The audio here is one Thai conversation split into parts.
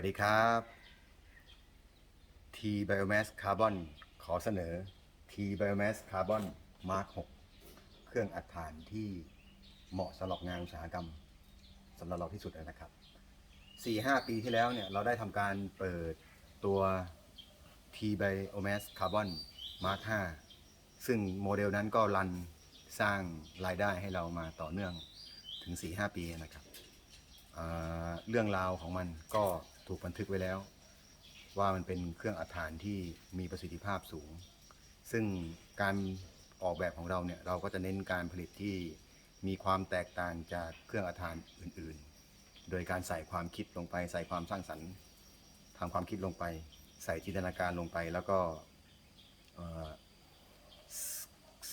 วัสดีครับ T Biomass Carbon ขอเสนอ T Biomass Carbon Mark 6 เครื่องอัดถ่านที่เหมาะสำหรับงานอุตสาหกรรมสำหรับเราที่สุดนะครับ 4-5 ปีที่แล้วเนี่ยเราได้ทำการเปิดตัว T Biomass Carbon Mark 5 ซึ่งโมเดลนั้นก็รันสร้างรายได้ให้เรามาต่อเนื่องถึง 4-5 ปีนะครับเรื่องราวของมันก็ ถูกบันทึกไว้แล้ว ว่ามันเป็นเครื่องอัดถ่านที่มีประสิทธิภาพสูง ซึ่งการออกแบบของเราเนี่ยเราก็จะเน้นการผลิตที่มีความแตกต่างจากเครื่องอัดถ่านอื่นๆ โดยการใส่ความคิดลงไป ใส่ความสร้างสรรค์ทำความคิดลงไป ใส่จินตนาการลงไป แล้วก็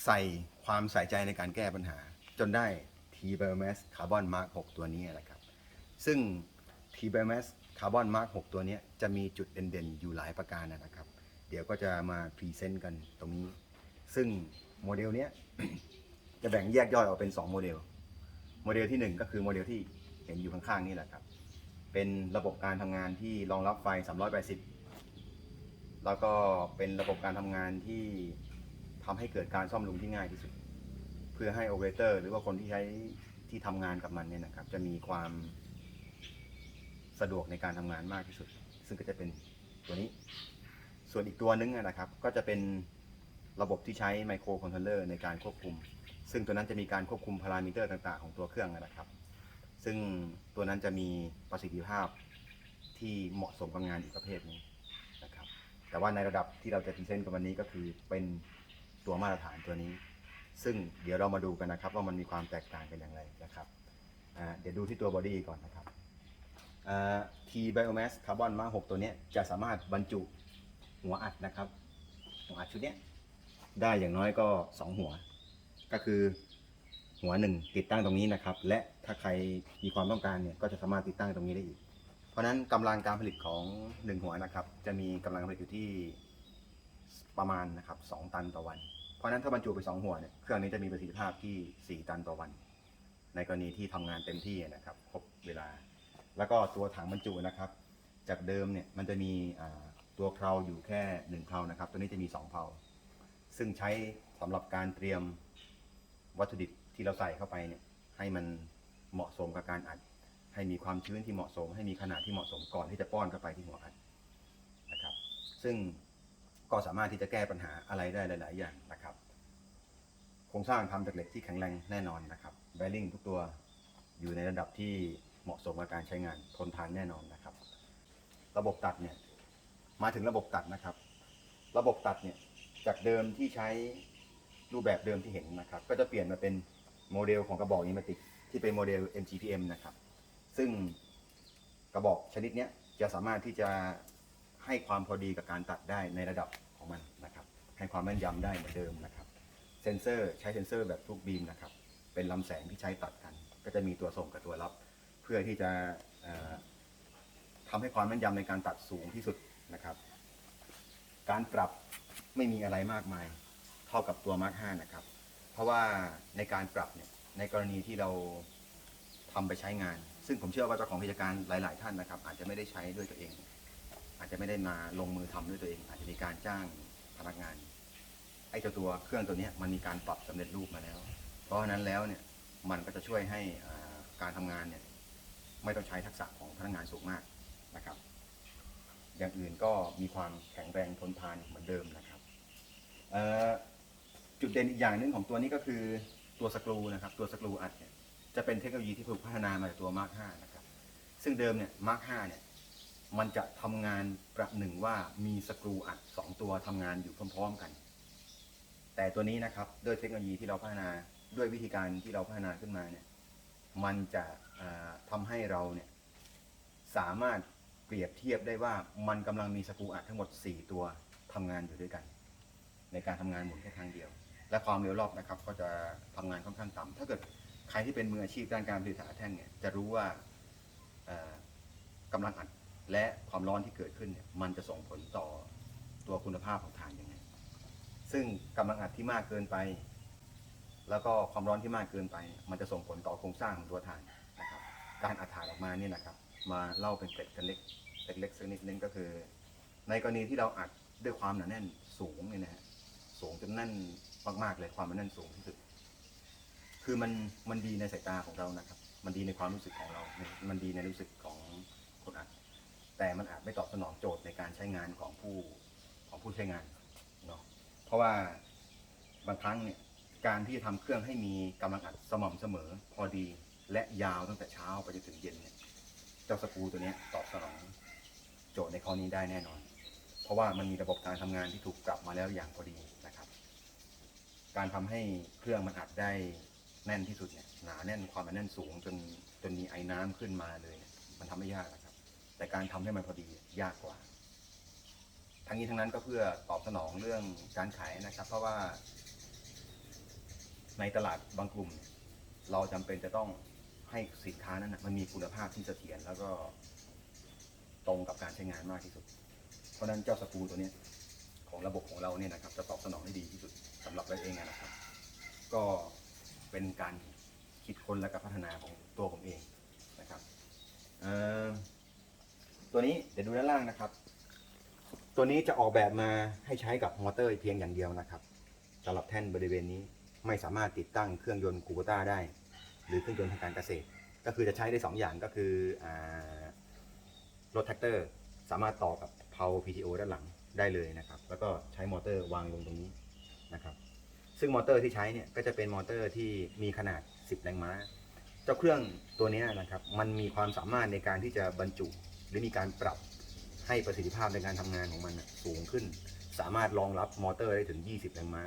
ใส่ความใส่ใจในการแก้ปัญหา จนได้ T Biomass Carbon Mark 6 ตัวนี้นะครับ ซึ่ง t-bar mes T Biomass Carbon Mark 6ตัวนี้จะมีจุดเด่นๆ อยู่หลายประการนะครับ เดี๋ยวก็จะมาพรีเซนต์กันตรงนี้ ซึ่งโมเดลนี้จะแบ่งแยกย่อยออกเป็น 2 โมเดล โมเดลที่ 1 ก็คือโมเดลที่เห็นอยู่ข้างๆ นี่แหละครับ เป็นระบบการทำงานที่รองรับไฟ 380 แล้วก็เป็นระบบการทำงานที่ทำให้เกิดการซ่อมลุงที่ง่ายที่สุด เพื่อให้โอเปอเรเตอร์หรือว่าคนที่ใช้ที่ทำงานกับมันเนี่ยนะครับ จะมีความ สะดวกในการทำงานมากที่สุด ซึ่งก็จะเป็นตัวนี้ ส่วนอีกตัวนึงนะครับ ก็จะเป็นระบบที่ใช้ไมโครคอนโทรลเลอร์ในการควบคุม ซึ่งตัวนั้นจะมีการควบคุมพารามิเตอร์ต่าง ๆ ของตัวเครื่องนะครับ ซึ่งตัวนั้นจะมีประสิทธิภาพที่เหมาะสมกับงานอีกประเภทหนึงนะครับ แต่ว่าในระดับที่เราจะพรีเซนต์กันวันนี้ก็คือเป็นตัวมาตรฐานตัวนี้ ซึ่งเดี๋ยวเรามาดูกันนะครับว่ามันมีความแตกต่างกันอย่างไรนะครับ เดี๋ยวดูที่ตัวบอดี้ก่อนนะครับ อ่า T Biomass Carbon Mark 6ตัวนี้จะสามารถบรรจุหัวอัดนะครับ หัวอัดชุดนี้ได้อย่างน้อยก็ 2 หัว ก็คือหัวหนึ่งติดตั้งตรงนี้นะครับ และถ้าใครมีความต้องการเนี่ยก็จะสามารถติดตั้งตรงนี้ได้อีก เพราะนั้นกำลังการผลิตของ 1 หัวนะครับ จะมีกำลังการผลิตอยู่ที่ประมาณนะครับ2ตันต่อวัน เพราะฉะนั้นถ้าบรรจุไป 2 หัวเนี่ยเครื่องนี้จะมีประสิทธิภาพที่ 4 ตันต่อวัน ในกรณีที่ทำงานเต็มที่นะครับครบเวลา แล้วก็ตัวถังบรรจุนะครับ จากเดิมเนี่ยมันจะมีตัวเพลาอยู่แค่หนึ่งเพลานะครับ ตัวนี้จะมีสองเพลาซึ่งใช้สำหรับการเตรียมวัตถุดิบที่เราใส่เข้าไปเนี่ยให้มันเหมาะสมกับการอัด ให้มีความชื้นที่เหมาะสม ให้มีขนาดที่เหมาะสมก่อนที่จะป้อนเข้าไปที่หัวอัดนะครับ ซึ่งก็สามารถที่จะแก้ปัญหาอะไรได้หลาย ๆ อย่างนะครับ โครงสร้างทำจากเหล็กที่แข็งแรงแน่นอนนะครับแบริ่งทุกตัวอยู่ในระดับที่ เหมาะสมกับการใช้งานทนทานแน่นอนนะครับ ระบบตัดเนี่ยมาถึงระบบตัดนะครับ ระบบตัดเนี่ยจากเดิมที่ใช้รูปแบบเดิมที่เห็นนะครับ ก็จะเปลี่ยนมาเป็นโมเดลของกระบอกนิมติกที่เป็นโมเดล MGPM นะครับ ซึ่งกระบอกชนิดนี้จะสามารถที่จะให้ความพอดีกับการตัดได้ในระดับของมันนะครับ ให้ความแม่นยำได้เหมือนเดิมนะครับเซนเซอร์ใช้เซนเซอร์แบบทุกบีมนะครับ เป็นลำแสงที่ใช้ตัดกัน ก็จะมีตัวส่งกับตัวรับ เพื่อที่จะทำให้ความแม่นยำในการตัดสูงที่สุดนะครับ การปรับไม่มีอะไรมากมาย เท่ากับตัว Mark 5นะครับ เพราะว่าในการปรับเนี่ยในกรณีที่เราทำไปใช้งาน ซึ่งผมเชื่อว่าเจ้าของกิจการหลาย ๆ ท่านนะครับ อาจจะไม่ได้ใช้ด้วยตัวเอง อาจจะไม่ได้มาลงมือทำด้วยตัวเอง อาจจะมีการจ้างพนักงาน ไอ้เจ้าตัวเครื่องตัวนี้มันมีการปรับสำเร็จรูปมาแล้ว เพราะฉะนั้นแล้วเนี่ยมันก็จะช่วยให้การทำงานเนี่ย ไม่ต้องใช้ทักษะของพนักงานสูงมากนะครับ อย่างอื่นก็มีความแข็งแรงทนทานเหมือนเดิมนะครับจุดเด่นอีกอย่างหนึ่งของตัวนี้ก็คือตัวสกรูนะครับ ตัวสกรูอัดเนี่ยจะเป็นเทคโนโลยีที่ถูกพัฒนามาจากตัว Mark 5นะครับ ซึ่งเดิมเนี่ย Mark 5เนี่ยมันจะทำงานประหนึ่งว่ามีสกรูอัดสองตัวทำงานอยู่พร้อม ๆกัน แต่ตัวนี้นะครับด้วยเทคโนโลยีที่เราพัฒนาด้วยวิธีการที่เราพัฒนาขึ้นมาเนี่ย มันจะทำาให้เราเนี่ยสามารถเปรียบเทียบได้ว่ามันกำลังมีสกูอัดทั้งหมด 4 ตัวทำงานอยู่ด้วยกัน ในการทำงานหมุนแค่ครั้งเดียว และความเร็วรอบนะครับ ก็จะทำงานค่อนข้างต่ำถ้าเกิดใครที่เป็นมืออาชีพด้านการผลิตฐานแท่งเนี่ยจะรู้ว่าเอ่อกำลังอัดและความร้อนที่เกิดขึ้นเนี่ยมันจะส่งผลต่อตัวคุณภาพของฐานยังไง ซึ่งกำลังอัดที่มากเกินไป แล้วก็ความร้อนที่มากเกินไป มันจะส่งผลต่อโครงสร้างของตัวถ่านนะครับ การอัดถ่านออกมาเนี่ยนะครับ มาเล่าเป็นเกร็ดกันเล็กเล็กๆสักนิดนึงก็คือ ในกรณีที่เราอัดด้วยความหนาแน่นสูงเนี่ยนะฮะสูงจนแน่นมากๆเลยความมันแน่นสูงที่สุด คือมันมันดีในสายตาของเรานะครับ มันดีในความรู้สึกของเรา มันดีในรู้สึกของคนอัด แต่มันอาจไม่ตอบสนองโจทย์ในการใช้งานของผู้ของผู้ใช้งานเนาะเพราะว่าบางครั้งเนี่ย การที่จะทำเครื่องให้มีกำลังอัดสม่ำเสมอพอดี และยาวตั้งแต่เช้าไปจนถึงเย็นเนี่ยเจ้าสกรูตัวเนี้ยตอบสนองโจทย์ในข้อนี้ได้แน่นอน เพราะว่ามันมีระบบการทำงานที่ถูกปรับมาแล้วอย่างพอดีนะครับ การทำให้เครื่องมันอัดได้แน่นที่สุดเนี่ยหนาแน่นความแน่นสูงจนจนมีไอ้น้ำขึ้นมาเลยเนี่ยมันทำไม่ยากนะครับ แต่การทำให้มันพอดียากกว่า ทั้งนี้ทั้งนั้นก็เพื่อตอบสนองเรื่องการขายนะครับ เพราะว่า ในตลาดบางกลุ่ม เราจำเป็นจะต้องให้สินค้านั้นนะมันมีคุณภาพที่เสถียรแล้วก็ตรงกับการใช้งานมากที่สุด เพราะฉะนั้นเจ้าสกรูตัวเนี้ยของระบบของเราเนี่ยนะครับจะตอบสนองได้ดีที่สุดสำหรับเราเองอะนะครับ ก็เป็นการคิดค้นและก็พัฒนาของตัวผมเองนะครับเอ่อตัวนี้เดี๋ยวดูด้านล่างนะครับ ตัวนี้จะออกแบบมาให้ใช้กับมอเตอร์เพียงอย่างเดียวนะครับสำหรับแท่นบริเวณนี้ ไม่สามารถติดตั้งเครื่องยนต์คูโบต้าได้ หรือเครื่องยนต์ทางการเกษตร ก็คือจะใช้ได้สองอย่างก็คือรถแท็กเตอร์สามารถต่อกับเพา PTO ด้านหลังได้เลยนะครับ แล้วก็ใช้มอเตอร์วางลงตรงนี้นะครับ ซึ่งมอเตอร์ที่ใช้เนี่ยก็จะเป็นมอเตอร์ที่มีขนาด 10 แรงม้า เจ้าเครื่องตัวนี้นะครับ มันมีความสามารถในการที่จะบรรจุ หรือมีการปรับให้ประสิทธิภาพในการทำงานของมันสูงขึ้น สามารถรองรับมอเตอร์ได้ถึง 20 แรงม้า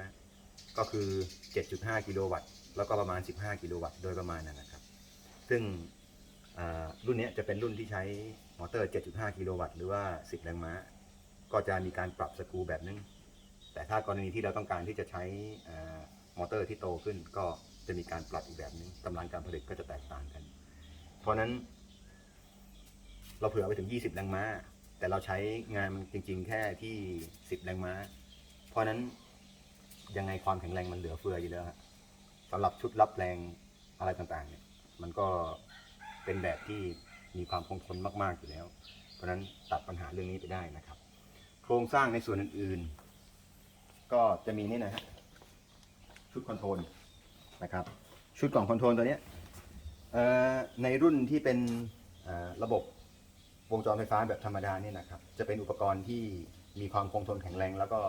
ก็คือ 7.5 กิโลวัตต์ แล้วก็ประมาณ 15 กิโลวัตต์ โดยประมาณนั้นนะครับ ซึ่งอ่ารุ่นนี้จะเป็นรุ่นที่ใช้มอเตอร์ 7.5 กิโลวัตต์ หรือว่า 10 แรงม้า ก็จะมีการปรับสกรูแบบนึง แต่ถ้ากรณีที่เราต้องการที่จะใช้อ่ามอเตอร์ที่โตขึ้น ก็จะมีการปรับอีกแบบนึงกำลังการผลิตก็จะแตกต่างกัน เพราะนั้น เราเผื่อไปถึง 20 แรงม้า แต่เราใช้งานมันจริง ๆ แค่ที่ 10 แรงม้า เพราะนั้น ยังไงความแข็งแรงมันเหลือเฟืออยู่แล้วฮะสำหรับชุดรับแรงอะไรต่างๆ เนี่ย มันก็เป็นแบบที่มีความคงทนมากๆอยู่แล้ว เพราะฉะนั้นตัดปัญหาเรื่องนี้ไปได้นะครับ โครงสร้างในส่วนอื่นๆ ก็จะมีนี่นะฮะชุดคอนโทรลนะครับ ชุดกล่องคอนโทรลตัวนี้ในรุ่นที่เป็นระบบวงจรไฟฟ้าแบบธรรมดาเนี่ยนะครับ จะเป็นอุปกรณ์ที่มีความคงทนแข็งแรงแล้วก็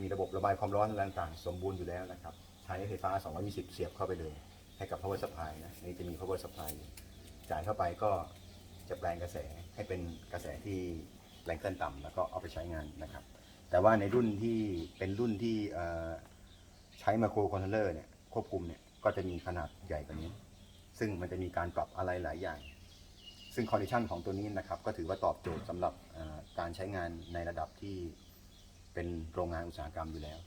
มีระบบระบายความร้อนอะไรต่างๆ สมบูรณ์อยู่แล้วนะครับใช้ไฟฟ้า 220 เสียบเข้าไปเลย ให้กับ power supply นะนี่จะมี power supply จ่ายเข้าไปก็จะแปลงกระแสให้เป็นกระแสที่แรงต้นต่ำแล้วก็เอาไปใช้งานนะครับ แต่ว่าในรุ่นที่เป็นรุ่นที่ใช้ไมโครคอนโทรลเลอร์เนี่ยควบคุมเนี่ยก็จะมีขนาดใหญ่กว่านี้ ซึ่งมันจะมีการปรับอะไรหลายอย่าง ซึ่งคอนดิชันของตัวนี้นะครับ ก็ถือว่าตอบโจทย์สำหรับการใช้งานในระดับที่ เป็นโรงงานอุตสาหกรรมอยู่แล้ว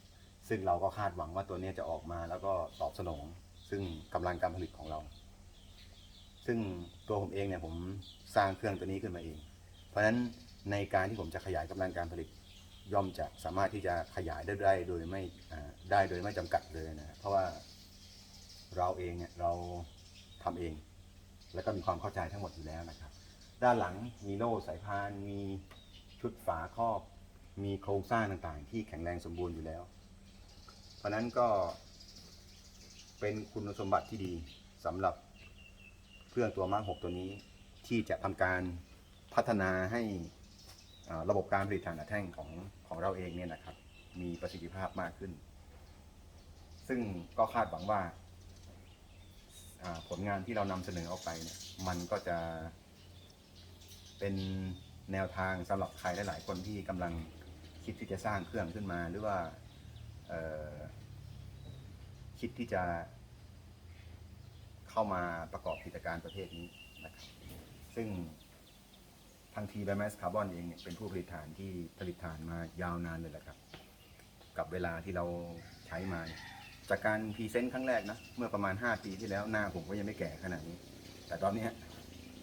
ซึ่งเราก็คาดหวังว่าตัวนี้จะออกมาแล้วก็ตอบสนอง ซึ่งกำลังการผลิตของเรา ซึ่งตัวผมเองเนี่ยผมสร้างเครื่องตัวนี้ขึ้นมาเอง เพราะฉะนั้นในการที่ผมจะขยายกำลังการผลิตย่อมจะสามารถที่จะขยายได้ได้โดยไม่ได้โดยไม่จำกัดเลยนะเพราะว่าเราเองเนี่ยเราทำเอง แล้วก็มีความเข้าใจทั้งหมดอยู่แล้วนะครับ ด้านหลังมีโล่สายพานมีชุดฝาครอบ มีโครงสร้างต่างๆ ที่แข็งแรงสมบูรณ์อยู่แล้ว เพราะนั้นก็เป็นคุณสมบัติที่ดีสำหรับเครื่องตัวมาร์ก6ตัวนี้ ที่จะทำการพัฒนาให้ระบบการผลิตฐานอัดแท่งของของเราเองเนี่ยนะครับ มีประสิทธิภาพมากขึ้น ซึ่งก็คาดหวังว่าอ่าผลงานที่เรานำเสนอออกไปเนี่ยมันก็จะเป็นแนวทางสำหรับใครหลายๆคนที่กำลัง คิดที่จะสร้างเครื่องขึ้นมาหรือว่าคิดที่จะเข้ามาประกอบกิจการประเภทนี้นะครับซึ่งทางทีไบแมสคาร์บอนเองเนี่ยเป็นผู้ผลิตฐานที่ผลิตฐานมายาวนานเลยแหละครับ กับเวลาที่เราใช้มา จากการพรีเซนต์ครั้งแรกนะ เมื่อประมาณ 5 ปีที่แล้วหน้าผมก็ยังไม่แก่ขนาดนี้ แต่ตอนนี้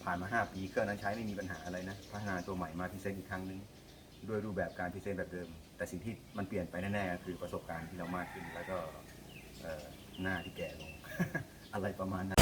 ผ่านมา 5 ปีเครื่องนั้นใช้ไม่มีปัญหาอะไรนะ พัฒนาตัวใหม่มาพรีเซนต์อีกครั้งนึง ด้วยรูปแบบการพิเศษแบบเดิม แต่สิ่งที่มันเปลี่ยนไปแน่ๆคือประสบการณ์ที่เรามากขึ้น แล้วก็หน้าที่แก่ลง อะไรประมาณนั้น